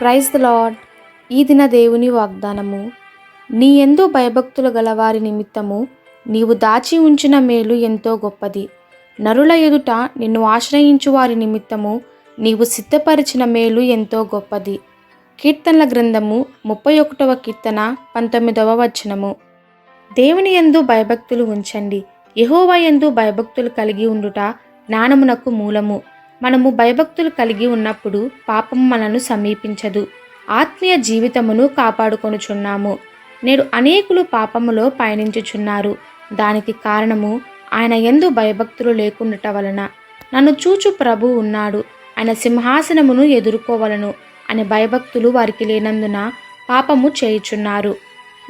Praise the lord ఈ దిన దేవుని వాగ్దానము. నీ ఎందు భయభక్తులు గలవారి నిమిత్తము నీవు దాచి ఉంచిన మేలు ఎంతో గొప్పది. నరుల ఎదుట నిన్ను ఆశ్రయించు వారి నిమిత్తము నీవు సిద్ధపరిచిన మేలు ఎంతో గొప్పది. కీర్తనల గ్రంథము ముప్పై ఒకటవ కీర్తన పంతొమ్మిదవ వచనము. దేవుని యందు భయభక్తులు ఉంచండి. యహోవా ఎందు భయభక్తులు కలిగి ఉండుట జ్ఞానమునకు మూలము. మనము భయభక్తులు కలిగి ఉన్నప్పుడు పాపం మనను సమీపించదు. ఆత్మీయ జీవితమును కాపాడుకొనుచున్నాము. నేడు అనేకులు పాపములో పయనించుచున్నారు. దానికి కారణము ఆయన ఎందు భయభక్తులు లేకుండట వలన. నన్ను చూచు ప్రభు ఉన్నాడు. ఆయన సింహాసనమును ఎదుర్కోవలను అనే భయభక్తులు వారికి లేనందున పాపము చేయుచున్నారు.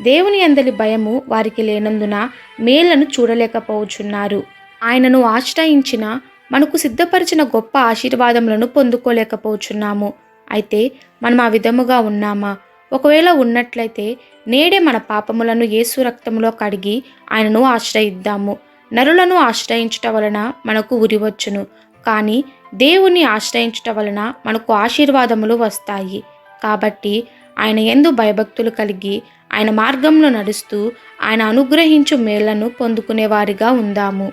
దేవుని అందలి భయము వారికి లేనందున మేలను చూడలేకపోవచున్నారు. ఆయనను ఆశ్రయించిన మనకు సిద్ధపరిచిన గొప్ప ఆశీర్వాదములను పొందుకోలేకపోచున్నాము. అయితే మనం ఆ విధముగా ఉన్నామా? ఒకవేళ ఉన్నట్లయితే నేడే మన పాపములను యేసు రక్తములో కడిగి ఆయనను ఆశ్రయిద్దాము. నరులను ఆశ్రయించుట వలన మనకు ఉరివచ్చును. కానీ దేవుని ఆశ్రయించుట వలన మనకు ఆశీర్వాదములు వస్తాయి. కాబట్టి ఆయన ఎందు భయభక్తులు కలిగి ఆయన మార్గంలో నడుస్తూ ఆయన అనుగ్రహించు మేళ్ళను పొందుకునేవారిగా ఉందాము.